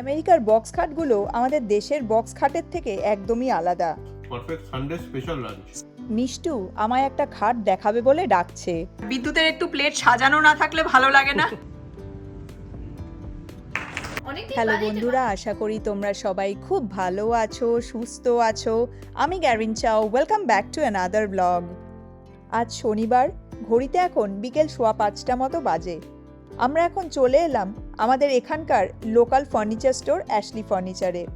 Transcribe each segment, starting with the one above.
আমেরিকার বক্স খাটগুলো আমাদের দেশের বক্স খাটের থেকে একদমই আলাদা। Perfect Sunday special lunch Mishtu আমায় একটা খাট দেখাবে বলে ডাকছে। বিদ্যুতের একটু প্লেট সাজানো না থাকলে ভালো লাগে না। হ্যালো বন্ধুরা আশা করি তোমরা সবাই খুব ভালো আছো সুস্থ আছো। আমি গ্যারিন চাও welcome back to another blog আজ শনিবার ঘড়িতে এখন বিকেল সোয়া পাঁচটা মতো বাজে। আমরা এখন চলে এলাম আমাদের এখানকার লোকাল ফার্নিচার স্টোর অ্যাশলি ফার্নিচারে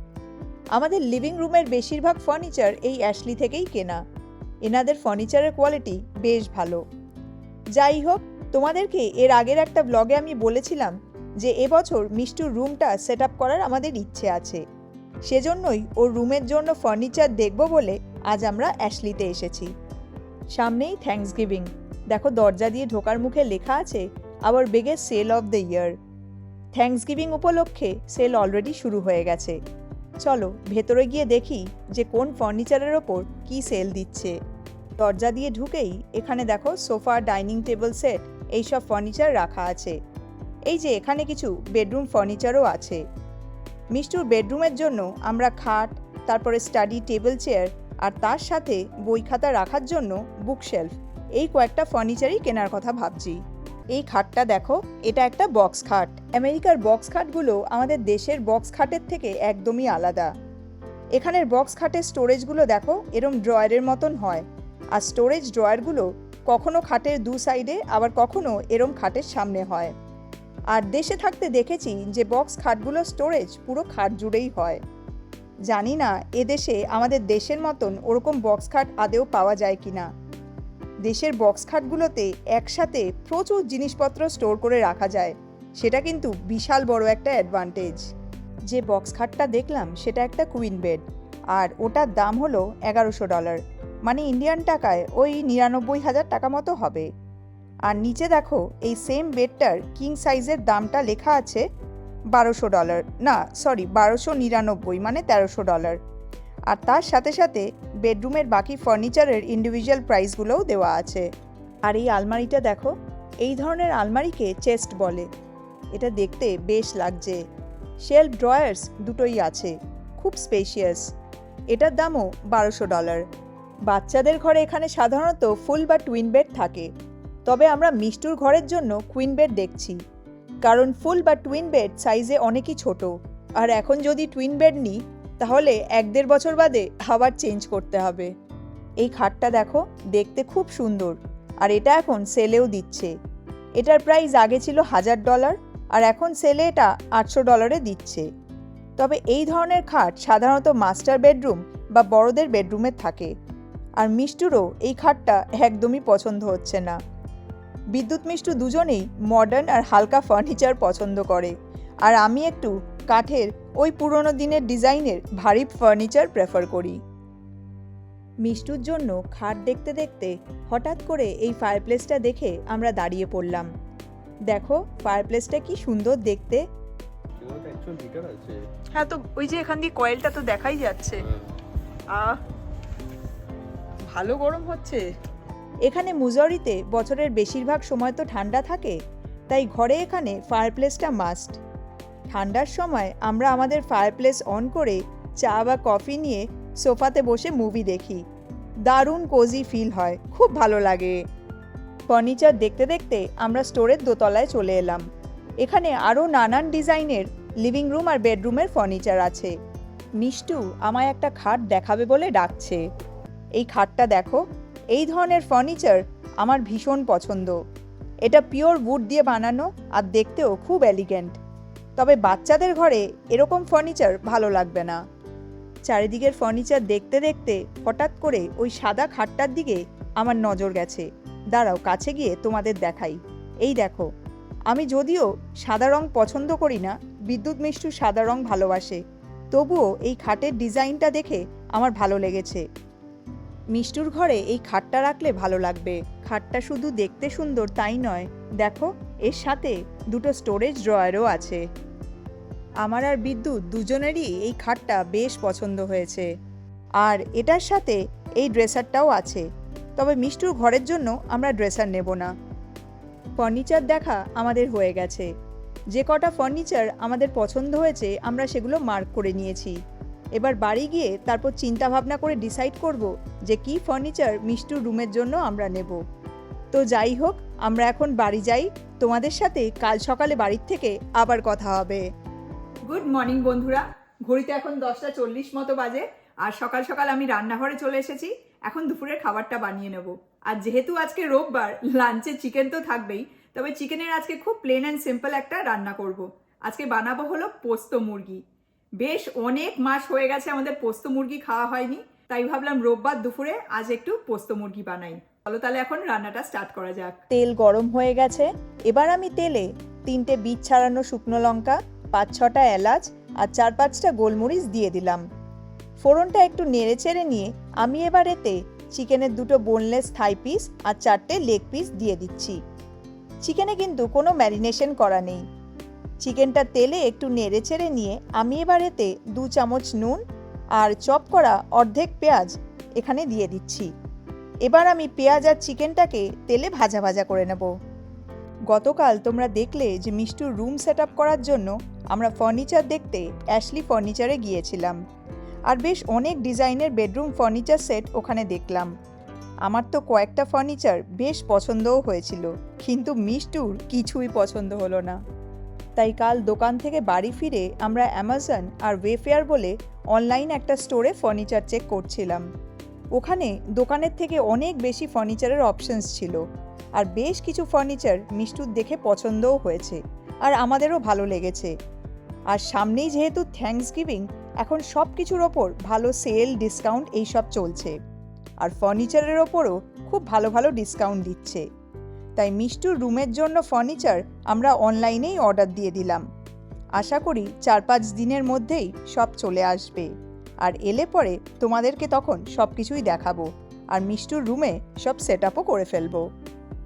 আমাদের লিভিং রুমের বেশিরভাগ ফার্নিচার এই অ্যাশলি থেকেই কেনা। এনাদের ফার্নিচারের কোয়ালিটি বেশ ভালো। যাই হোক, তোমাদেরকে এর আগের একটা ব্লগে আমি বলেছিলাম যে এবছর মিষ্টুর রুমটা সেট করার আমাদের ইচ্ছে আছে। সেজন্যই ওর রুমের জন্য ফার্নিচার দেখব বলে আজ আমরা অ্যাশলিতে এসেছি। সামনেই থ্যাঙ্কস গিভিং দেখো দরজা দিয়ে ঢোকার মুখে লেখা আছে আবার biggest sale of the year thanksgiving উপলক্ষে সেল অলরেডি শুরু হয়ে গেছে। চলো, ভেতরে গিয়ে দেখি যে কোন ফার্নিচারের ওপর কী সেল দিচ্ছে। দরজা দিয়ে ঢুকেই এখানে দেখো সোফা, ডাইনিং টেবিল সেট এইসব ফার্নিচার রাখা আছে। এই যে এখানে কিছু বেডরুম ফার্নিচারও আছে। মিষ্টুর বেডরুমের জন্য আমরা খাট, তারপরে স্টাডি টেবিল চেয়ার আর তার সাথে বই খাতা রাখার জন্য বুকশেলফ এই কয়েকটা ফার্নিচারই কেনার কথা ভাবছি। এই খাটটা দেখো, এটা একটা বক্স খাট। আমেরিকার বক্স খাটগুলো আমাদের দেশের বক্স খাটের থেকে একদমই আলাদা। এখানের বক্স খাটের স্টোরেজগুলো দেখো, এরম ড্রয়ারের মতন হয়। আর স্টোরেজ ড্রয়ারগুলো কখনো খাটের দু সাইডে, আবার কখনো এরম খাটের সামনে হয়। আর দেশে থাকতে দেখেছি যে বক্স খাটগুলো স্টোরেজ পুরো খাট জুড়েই হয়। জানি না এদেশে আমাদের দেশের মতন ওরকম বক্স খাট আদেও পাওয়া যায় কি না দেশের বক্স খাটগুলোতে একসাথে প্রচুর জিনিসপত্র স্টোর করে রাখা যায়। সেটা কিন্তু বিশাল বড় একটা অ্যাডভান্টেজ যে বক্স খাটটা দেখলাম, সেটা একটা কুইন বেড আর ওটার দাম হলো এগারোশো ডলার মানে ইন্ডিয়ান টাকায় ওই নিরানব্বই হাজার টাকা মতো হবে। আর নিচে দেখো, এই সেম বেডটার কিং সাইজের দামটা লেখা আছে বারোশো ডলার না সরি বারোশো নিরানব্বই মানে তেরোশো ডলার আর তার সাথে সাথে বেডরুমের বাকি ফার্নিচারের ইন্ডিভিজুয়াল প্রাইসগুলোও দেওয়া আছে। আর এই আলমারিটা দেখো, এই ধরনের আলমারিকে চেস্ট বলে। এটা দেখতে বেশ লাগছে। শেলফ ড্রয়ার্স দুটোই আছে, খুব স্পেশিয়াস এটার দামও বারোশো ডলার। বাচ্চাদের ঘরে এখানে সাধারণত ফুল বা টুইন বেড থাকে। তবে আমরা মিষ্টুর ঘরের জন্য কুইন বেড দেখছি। কারণ ফুল বা টুইন বেড সাইজে অনেকই ছোট। আর এখন যদি টুইন বেড নিই তাহলে এক দেড় বছর বাদে আবার চেঞ্জ করতে হবে। এই খাটটা দেখো, দেখতে খুব সুন্দর। আর এটা এখন সেলেও দিচ্ছে। এটার প্রাইস আগে ছিল হাজার ডলার আর এখন সেলে এটা আটশো ডলারে দিচ্ছে। তবে এই ধরনের খাট সাধারণত মাস্টার বেডরুম বা বড়দের বেডরুমে থাকে। আর মিষ্টুরও এই খাটটা একদমই পছন্দ হচ্ছে না। বিদ্যুৎ মিষ্টু দুজনেই মডার্ন আর হালকা ফার্নিচার পছন্দ করে। আর আমি একটু কাঠের ওই পুরনো দিনের ডিজাইনের ভারী ফার্নিচার প্রেফার করি। মিষ্টুর জন্য খাট দেখতে দেখতে হঠাৎ করে এই ফায়ারপ্লেসটা দেখে আমরা দাঁড়িয়ে পড়লাম। দেখো ফায়ারপ্লেসটা কি সুন্দর দেখতে। অ্যাকচুয়াল হিটার আছে। হ্যাঁ তো ওই যে এখান দিয়ে কয়েলটা তো দেখাই যাচ্ছে। আহ ভালো গরম হচ্ছে। এখানে মুজরিতে বছরের বেশিরভাগ সময় তো ঠান্ডা থাকে তাই ঘরে এখানে ফায়ারপ্লেসটা মাস্ট ঠান্ডার সময় আমরা আমাদের ফায়ারপ্লেস অন করে চা বা কফি নিয়ে সোফাতে বসে মুভি দেখি। দারুণ কোজি ফিল হয়, খুব ভালো লাগে। ফার্নিচার দেখতে দেখতে আমরা স্টোরের দোতলায় চলে এলাম। এখানে আরও নানান ডিজাইনের লিভিং রুম আর বেডরুমের ফার্নিচার আছে। মিষ্টু আমায় একটা খাট দেখাবে বলে ডাকছে। এই খাটটা দেখো, এই ধরনের ফার্নিচার আমার ভীষণ পছন্দ। এটা পিওর উড দিয়ে বানানো আর দেখতেও খুব এলিগেন্ট তবে বাচ্চাদের ঘরে এরকম ফার্নিচার ভালো লাগবে না। চারিদিকের ফার্নিচার দেখতে দেখতে হঠাৎ করে ওই সাদা খাটটার দিকে আমার নজর গেছে। দাঁড়াও, কাছে গিয়ে তোমাদের দেখাই। এই দেখো, আমি যদিও সাদা রং পছন্দ করি না, বিদ্যুৎ মিষ্টু সাদা রং ভালোবাসে, তবুও এই খাটের ডিজাইনটা দেখে আমার ভালো লেগেছে। মিষ্টুর ঘরে এই খাটটা রাখলে ভালো লাগবে। খাটটা শুধু দেখতে সুন্দর তাই নয়, দেখো এর সাথে দুটো স্টোরেজ ড্রয়ারও আছে। আমার আর বিদ্যুৎ দুজনেরই এই খাটটা বেশ পছন্দ হয়েছে। আর এটার সাথে এই ড্রেসারটাও আছে। তবে মিষ্টুর ঘরের জন্য আমরা ড্রেসার নেব না। ফার্নিচার দেখা আমাদের হয়ে গেছে। যে কটা ফার্নিচার আমাদের পছন্দ হয়েছে, আমরা সেগুলো মার্ক করে নিয়েছি। এবার বাড়ি গিয়ে তারপর চিন্তাভাবনা করে ডিসাইড করব যে কি ফার্নিচার মিষ্টুর রুমের জন্য আমরা নেব। তো যাই হোক, আমরা এখন বাড়ি যাই। তোমাদের সাথে কাল সকালে বাড়ির থেকে আবার কথা হবে। গুড মর্নিং বন্ধুরা। ঘড়িতে এখন দশটা চল্লিশ মতো বাজে, আর সকাল সকাল আমি রান্নাঘরে চলে এসেছি। এখন দুপুরের খাবারটা বানিয়ে নেব। আর যেহেতু আজকে রোববার, লাঞ্চে চিকেন তো থাকবেই, তবে চিকেনের আজকে খুব প্লেন অ্যান্ড সিম্পল একটা রান্না করব। আজকে বানাবো হলো পোস্ত মুরগি। বেশ অনেক মাস হয়ে গেছে আমাদের পোস্ত মুরগি খাওয়া হয়নি, তাই ভাবলাম রোববার দুপুরে আজ একটু পোস্ত মুরগি বানাই। চলো তাহলে এখন রান্নাটা স্টার্ট করা যাক। তেল গরম হয়ে গেছে। এবার আমি তেলে তিনটে বীজ ছাড়ানো শুকনো লঙ্কা, পাঁচ ছটা এলাচ আর চার পাঁচটা গোলমরিচ দিয়ে দিলাম। ফোড়নটা একটু নেড়ে চেড়ে নিয়ে আমি এবার এতে চিকেনের দুটো বোনলেস থাই পিস আর চারটে লেগ পিস দিয়ে দিচ্ছি। চিকেনে কিন্তু কোনো ম্যারিনেশন করা নেই। চিকেনটা তেলে একটু নেড়ে চেড়ে নিয়ে আমি এবার এতে দু চামচ নুন আর চপ করা অর্ধেক পেঁয়াজ এখানে দিয়ে দিচ্ছি। এবার আমি পেঁয়াজ আর চিকেনটাকে তেলে ভাজা ভাজা করে নেব। গতকাল তোমরা দেখলে যে মিষ্টুর রুম সেট করার জন্য আমরা ফার্নিচার দেখতে অ্যাশলি ফার্নিচারে গিয়েছিলাম। আর বেশ অনেক ডিজাইনের বেডরুম ফার্নিচার সেট ওখানে দেখলাম। আমার তো কয়েকটা ফার্নিচার বেশ পছন্দও হয়েছিল, কিন্তু মিষ্টুর কিছুই পছন্দ হলো না। তাই কাল দোকান থেকে বাড়ি ফিরে আমরা অ্যামাজন আর ওয়েফেয়ার বলে অনলাইন একটা স্টোরে ফার্নিচার চেক করছিলাম। ওখানে দোকানের থেকে অনেক বেশি ফার্নিচারের অপশনস ছিল। আর বেশ কিছু ফার্নিচার মিষ্টুর দেখে পছন্দও হয়েছে আর আমাদেরও ভালো লেগেছে। আর সামনেই যেহেতু থ্যাঙ্কস গিভিং এখন সব কিছুর ওপর ভালো সেল ডিসকাউন্ট এইসব চলছে। আর ফার্নিচারের ওপরও খুব ভালো ভালো ডিসকাউন্ট দিচ্ছে। তাই মিষ্টুর রুমের জন্য ফার্নিচার আমরা অনলাইনেই অর্ডার দিয়ে দিলাম। আশা করি চার পাঁচ দিনের মধ্যেই সব চলে আসবে। আর এলে পরে তোমাদেরকে তখন সব কিছুই দেখাবো আর মিষ্টুর রুমে সব সেট আপও করে ফেলব।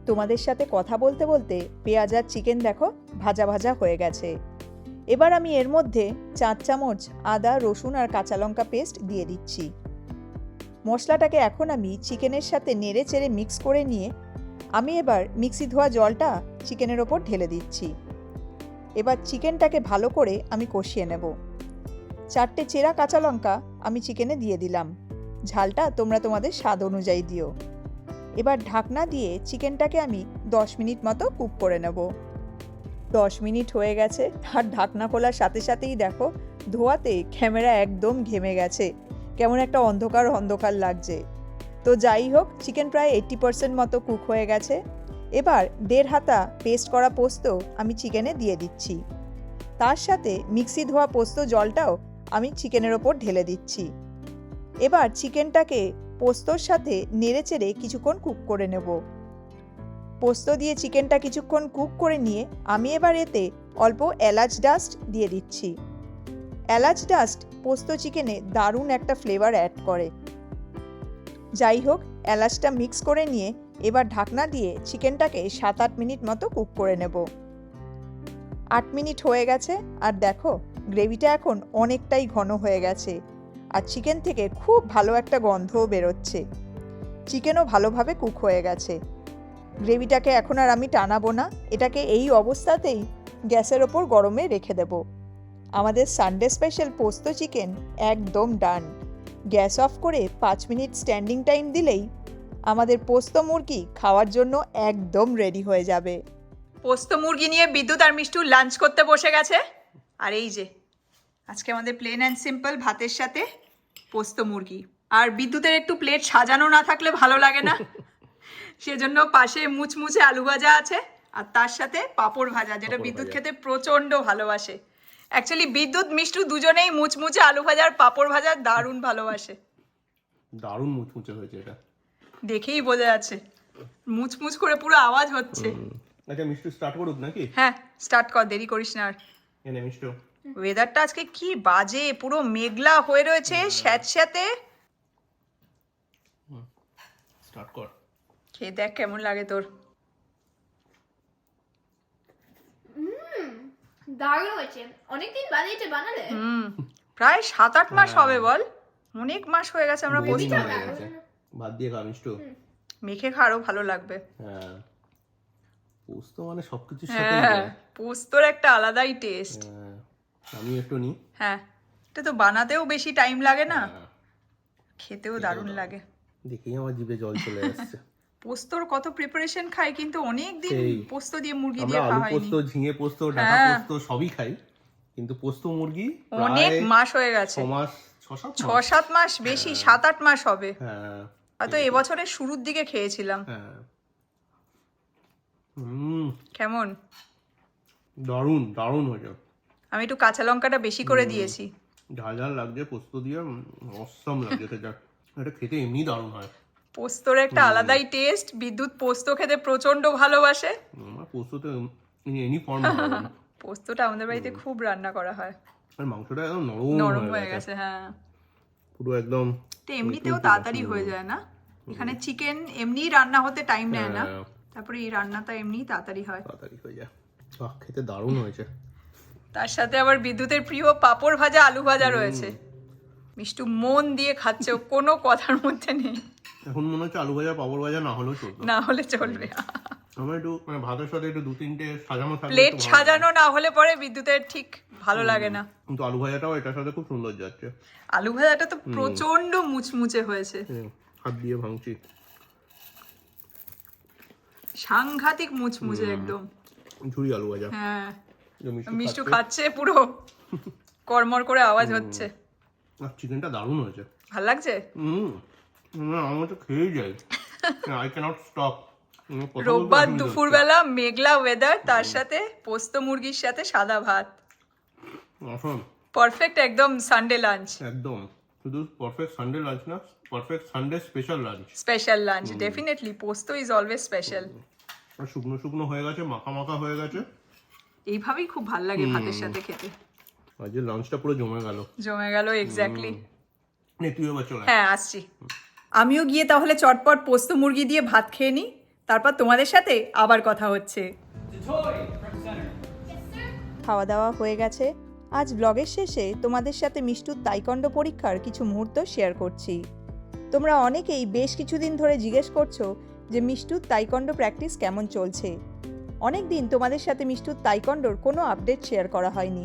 তোমাদের সাথে কথা বলতে বলতে পেঁয়াজ আর চিকেন দেখো ভাজা ভাজা হয়ে গেছে। এবার আমি এর মধ্যে চার চামচ আদা, রসুন আর কাঁচা লঙ্কা পেস্ট দিয়ে দিচ্ছি। মশলাটাকে এখন আমি চিকেনের সাথে নেড়ে চেড়ে মিক্স করে নিয়ে আমি এবার মিক্সি ধোয়া জলটা চিকেনের ওপর ঢেলে দিচ্ছি। এবার চিকেনটাকে ভালো করে আমি কষিয়ে নেব। চারটে চেরা কাঁচা লঙ্কা আমি চিকেনে দিয়ে দিলাম। ঝালটা তোমরা তোমাদের স্বাদ অনুযায়ী দিও। এবার ঢাকনা দিয়ে চিকেনটাকে আমি দশ মিনিট মতো কুক করে নেব। দশ মিনিট হয়ে গেছে আর ঢাকনা খোলার সাথে সাথেই দেখো ধোয়াতে ক্যামেরা একদম ঘেমে গেছে। কেমন একটা অন্ধকার অন্ধকার লাগছে। তো যাই হোক, চিকেন প্রায় এইট্টি পার্সেন্ট মতো কুক হয়ে গেছে। এবার দেড় হাতা পেস্ট করা পোস্ত আমি চিকেনে দিয়ে দিচ্ছি। তার সাথে মিক্সি ধোয়া পোস্ত জলটাও আমি চিকেনের ওপর ঢেলে দিচ্ছি। এবার চিকেনটাকে পোস্তর সাথে নেড়ে চেড়ে কিছুক্ষণ কুক করে নেব। পোস্ত দিয়ে চিকেনটা কিছুক্ষণ কুক করে নিয়ে আমি এবার এতে অল্প এলাচ ডাস্ট দিয়ে দিচ্ছি। এলাচ ডাস্ট পোস্ত চিকেনে দারুণ একটা ফ্লেভার অ্যাড করে। যাই হোক, এলাচটা মিক্স করে নিয়ে এবার ঢাকনা দিয়ে চিকেনটাকে সাত আট মিনিট মতো কুক করে নেব। আট মিনিট হয়ে গেছে, আর দেখো গ্রেভিটা এখন অনেকটাই ঘন হয়ে গেছে আর চিকেন থেকে খুব ভালো একটা গন্ধও বেরোচ্ছে। চিকেনও ভালোভাবে কুক হয়ে গেছে। গ্রেভিটাকে এখন আর আমি টানাবো না, এটাকে এই অবস্থাতেই গ্যাসের ওপর গরমে রেখে দেব। আমাদের সানডে স্পেশাল পোস্ত চিকেন একদম ডান। গ্যাস অফ করে পাঁচ মিনিট স্ট্যান্ডিং টাইম দিলেই আমাদের পোস্ত মুরগি খাওয়ার জন্য একদম রেডি হয়ে যাবে। পোস্ত মুরগি নিয়ে বিদ্যুৎ আর মিষ্টু লাঞ্চ করতে বসে গেছে। আর এই যে আজকে আমাদের প্লেন অ্যান্ড সিম্পল ভাতের সাথে পোস্ত মুরগি। আর বিদ্যুতের একটু প্লেট সাজানো না থাকলে ভালো লাগে না। সেজন্য পাশে মুচমুচে আলু ভাজা আছে আর তার সাথে পাঁপড় ভাজা যেটা বিদ্যুৎ খেতে প্রচণ্ড ভালোবাসে। অ্যাকচুয়ালি বিদ্যুৎ মিষ্টু দুজনেই মুচমুচে আলু ভাজার পাঁপড় ভাজা দারুণ ভালোবাসে। দারুণ মুচমুচে হয়েছে এটা। দেখেই বোঝা যাচ্ছে। মুচমুচ করে পুরো আওয়াজ হচ্ছে। আচ্ছা মিষ্টি স্টার্ট করুক নাকি? হ্যাঁ স্টার্ট কর দেরি করিস না আর। এনে মিষ্টি। ওয়েদারটা আজকে কি বাজে পুরো মেঘলা হয়ে রয়েছে স্যাঁতস্যাঁতে। স্টার্ট কর। খেয়ে দেখ কেমন লাগে তোর। দারুণ হয়েছে। অনেকদিন বাদে এটা বানালে। হুম প্রায় সাত আট মাস হবে বল। অনেক মাস হয়ে গেছে আমরা হয়ে গেছে। ভাত দিয়ে খা মিষ্টি। মেখে খাওয়ারও ভালো লাগবে। হ্যাঁ। পোস্ত মানে সবকিছুর সাথে হ্যাঁ পোস্তর একটা আলাদাই টেস্ট আমি একটু নিই হ্যাঁ এটা তো বানাতেও বেশি টাইম লাগে না। হ্যাঁ, খেতেও দারুণ লাগে। দেখেই আমার জিভে জল চলে আসছে। পোস্তর কত প্রিপারেশন খাই কিন্তু অনেক দিন পোস্ত দিয়ে মুরগি দিয়ে খাওয়া পোস্ত ঝিঙে পোস্ত ডাটা হ্যাঁ। পোস্ত সবই খাই কিন্তু পোস্ত মুরগি অনেক মাস হয়ে গেছে। ছ মাস ছ সাত ছ মাস বেশি সাত আট মাস হবে। হ্যাঁ। হয়তো এবছরের শুরুর দিকে খেয়েছিলাম। হ্যাঁ। হুম। কেমন? দারুণ দারুণ হয়েছে। আমি একটু কাঁচা লঙ্কাটা বেশি করে দিয়েছি। ঝাল ঝাল লাগছে পোস্ত দিয়ে অসম লাগছে খেতে। এটা খেতে এমনি দারুণ হয়। পোস্তর একটা আলাদাই টেস্ট বিদ্যুৎ পোস্ত খেতে প্রচণ্ড ভালোবাসে। আমার পোস্ত তো এনি ফর্ম পোস্তটা আমাদের বাড়িতে খুব রান্না করা হয়। আর মাংসটা একদম নরম নরম হয়ে গেছে। গেছে হ্যাঁ। পুরো একদম তো এমনিতেও তাড়াতাড়ি হয়ে যায় না? এখানে চিকেন এমনি রান্না হতে টাইম নেয় না। হ্যাঁ, তারপরে এই রান্নাটা এমনি তাড়াতাড়ি হয়। তাড়াতাড়ি হয়ে যায়। বাহ খেতে দারুণ হয়েছে। তার সাথে আবার বিদ্যুতের প্রিয় পাপড় ভাজা আলু ভাজা রয়েছে। মিষ্টু মন দিয়ে খাচ্ছে কোনো কথার মধ্যে নেই। এখন মনে হচ্ছে আলু ভাজা পাপড় ভাজা না হলেও চলতো না হলে চলবে। আমার একটু মানে ভাতের সাথে একটু দু তিনটে সাজানো থাকলে প্লেট সাজানো না হলে পরে বিদ্যুতের ঠিক ভালো লাগে না। কিন্তু আলু ভাজাটাও এটার সাথে খুব সুন্দর যাচ্ছে। আলু ভাজাটা তো প্রচণ্ড মুচমুচে হয়েছে। হাত দিয়ে ভাঙছি। সাংঘাতিক মুচমুচে একদম। ঝুরি আলু ভাজা। হ্যাঁ। মিষ্টি খাচ্ছে। পুরো কর্মর করে আওয়াজ হচ্ছে। আর চিকেনটা দারুণ হয়েছে। ভালো লাগছে? হুম। না আমার তো খেয়েই যাই আই ক্যানট স্টপ রোববার দুপুরবেলা মেঘলা ওয়েদার তার সাথে পোস্ত মুরগির সাথে সাদা ভাত। পারফেক্ট একদম সানডে লাঞ্চ একদম। শুধু পারফেক্ট সানডে লাঞ্চ না perfect Sunday special lunch special lunch definitely posto is always special শুকনো শুকনো হয়ে গেছে মাখা মাখা হয়ে গেছে। এইভাবেই খুব ভালো লাগে ভাতের সাথে খেতে। যে লাঞ্চটা পুরো জমে গেল। জমে গেল এক্স্যাক্টলি নে তুই এবার হ্যাঁ আসছি। আমিও গিয়ে তাহলে চটপট পোস্ত মুরগি দিয়ে ভাত খেয়ে নিই তারপর তোমাদের সাথে আবার কথা হচ্ছে। খাওয়া দাওয়া হয়ে গেছে। আজ ব্লগের শেষে তোমাদের সাথে মিষ্টুর তাইকন্ড পরীক্ষার কিছু মুহূর্ত শেয়ার করছি। তোমরা অনেকেই বেশ কিছুদিন ধরে জিজ্ঞেস করছ যে মিষ্টুর তাইকন্ড প্র্যাকটিস কেমন চলছে। অনেক দিন তোমাদের সাথে মিষ্টুর তাইকন্ডর কোনো আপডেট শেয়ার করা হয়নি।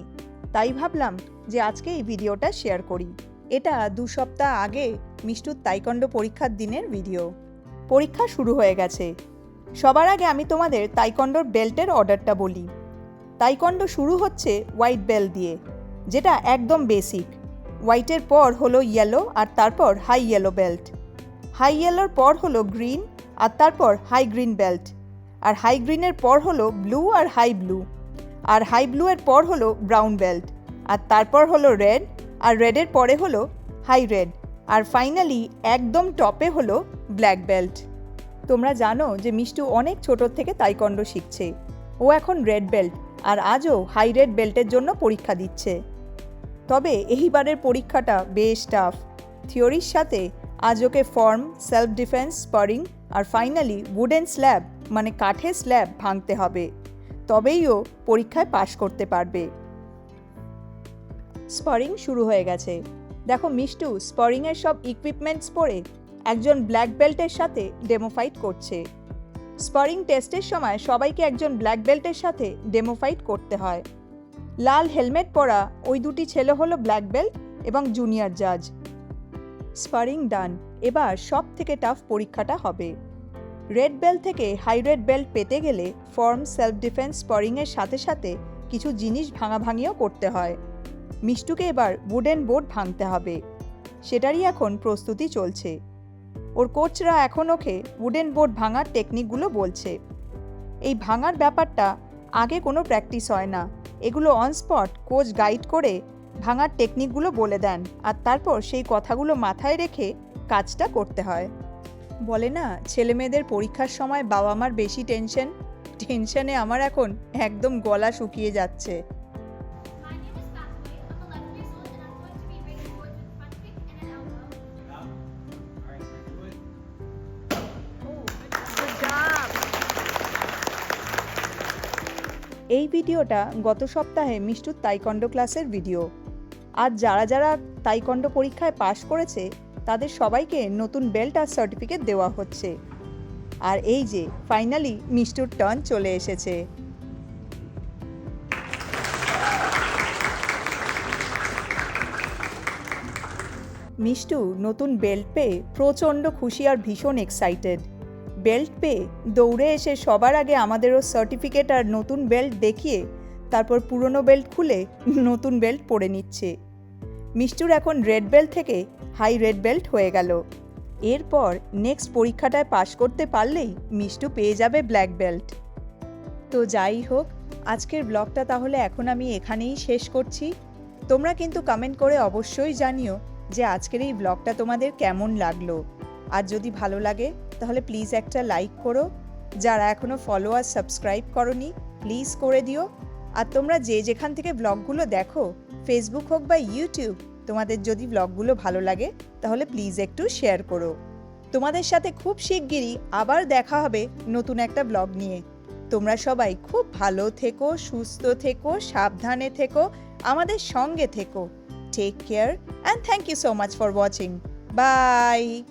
তাই ভাবলাম যে আজকে এই ভিডিওটা শেয়ার করি। এটা দু সপ্তাহ আগে মিষ্টুর তাইকন্ড পরীক্ষার দিনের ভিডিও। পরীক্ষা শুরু হয়ে গেছে। সবার আগে আমি তোমাদের তাইকন্ডর বেল্টের অর্ডারটা বলি। তাইকন্ড শুরু হচ্ছে হোয়াইট বেল দিয়ে, যেটা একদম বেসিক। হোয়াইটের পর হলো ইয়েলো আর তারপর হাই ইয়েলো বেল্ট। হাই ইয়েলোর পর হলো গ্রিন আর তারপর হাই গ্রিন বেল্ট। আর হাই গ্রিনের পর হলো ব্লু আর হাই ব্লু আর হাই ব্লু এর পর হলো ব্রাউন বেল্ট আর তারপর হলো রেড আর রেডের পরে হলো হাই রেড আর ফাইনালি একদম টপে হলো ব্ল্যাক বেল্ট তোমরা জানো যে মিষ্টু অনেক ছোটোর থেকে তাইকন্ড শিখছে। ও এখন রেড বেল্ট আর আজও হাই রেড বেল্টের জন্য পরীক্ষা দিচ্ছে। তবে এইবারের পরীক্ষাটা বেশ টাফ থিওরির সাথে আজ okay form self defence sparring আর ফাইনালি উডেন স্ল্যাব মানে কাঠের স্ল্যাব ভাঙতে হবে, তবেই ও পরীক্ষায় পাশ করতে পারবে। স্পরিং শুরু হয়ে গেছে। দেখো মিষ্টু, স্পারিংয়ের সব ইকুইপমেন্টস পরে একজন ব্ল্যাক বেল্টের সাথে ডেমো ফাইট করছে। স্পরিং টেস্টের সময় সবাইকে একজন ব্ল্যাক বেল্টের সাথে ডেমো ফাইট করতে হয়। লাল হেলমেট পরা ওই দুটি ছেলে হলো ব্ল্যাক বেল্ট এবং জুনিয়র জাজ স্পারিং ডান এবার সব থেকে টাফ পরীক্ষাটা হবে। রেড বেল্ট থেকে হাই রেড বেল্ট পেতে গেলে ফর্ম সেলফ ডিফেন্স স্পারিংয়ের সাথে সাথে কিছু জিনিস ভাঙাভাঙিও করতে হয়। মিষ্টুকে এবার উডেন বোর্ড ভাঙতে হবে। সেটারই এখন প্রস্তুতি চলছে। ওর কোচরা এখন ওকে উডেন বোর্ড ভাঙার টেকনিকগুলো বলছে। এই ভাঙার ব্যাপারটা আগে কোনো প্র্যাকটিস হয় না। এগুলো অন স্পট কোচ গাইড করে ভাঙার টেকনিকগুলো বলে দেন আর তারপর সেই কথাগুলো মাথায় রেখে কাজটা করতে হয়। বলে না ছেলে মেয়েদের পরীক্ষার সময় বাবা মার বেশি টেনশন টেনশনে আমার এখন একদম গলা শুকিয়ে যাচ্ছে My name is Pathway. I'm 11 years old and I'm going to be rated boards with front kick and an elbow. এই ভিডিওটা গত সপ্তাহে মিষ্টুর তাইকন্ড ক্লাসের ভিডিও আর যারা যারা তাইকন্ড পরীক্ষায় পাশ করেছে তাদের সবাইকে নতুন বেল্ট আর সার্টিফিকেট দেওয়া হচ্ছে। আর এই যে ফাইনালি মিষ্টুর টার্ন চলে এসেছে। মিষ্টু নতুন বেল্ট পেয়ে প্রচণ্ড খুশি আর ভীষণ এক্সাইটেড বেল্ট পেয়ে দৌড়ে এসে সবার আগে আমাদেরও সার্টিফিকেট আর নতুন বেল্ট দেখিয়ে তারপর পুরনো বেল্ট খুলে নতুন বেল্ট পরে নিচ্ছে। মিষ্টুর এখন রেড বেল্ট থেকে হাই রেড বেল্ট হয়ে গেল। এরপর নেক্সট পরীক্ষাটায় পাশ করতে পারলেই মিষ্টু পেয়ে যাবে ব্ল্যাক বেল্ট। তো যাই হোক, আজকের ব্লগটা তাহলে এখন আমি এখানেই শেষ করছি। তোমরা কিন্তু কমেন্ট করে অবশ্যই জানিও যে আজকের এই ব্লগটা তোমাদের কেমন লাগল। আর যদি ভালো লাগে, তাহলে প্লিজ একটা লাইক করো। যারা এখনও ফলো আর সাবস্ক্রাইব করনি প্লিজ করে দিও। আর তোমরা যে যেখান থেকে ব্লগগুলো দেখো ফেসবুক হোক বা ইউটিউব তোমাদের যদি ব্লগগুলো ভালো লাগে, তাহলে প্লিজ একটু শেয়ার করো। তোমাদের সাথে খুব শিগগিরই আবার দেখা হবে নতুন একটা ব্লগ নিয়ে। তোমরা সবাই খুব ভালো থেকো, সুস্থ থেকো, সাবধানে থেকো, আমাদের সঙ্গে থেকো। Take care and thank you so much for watching bye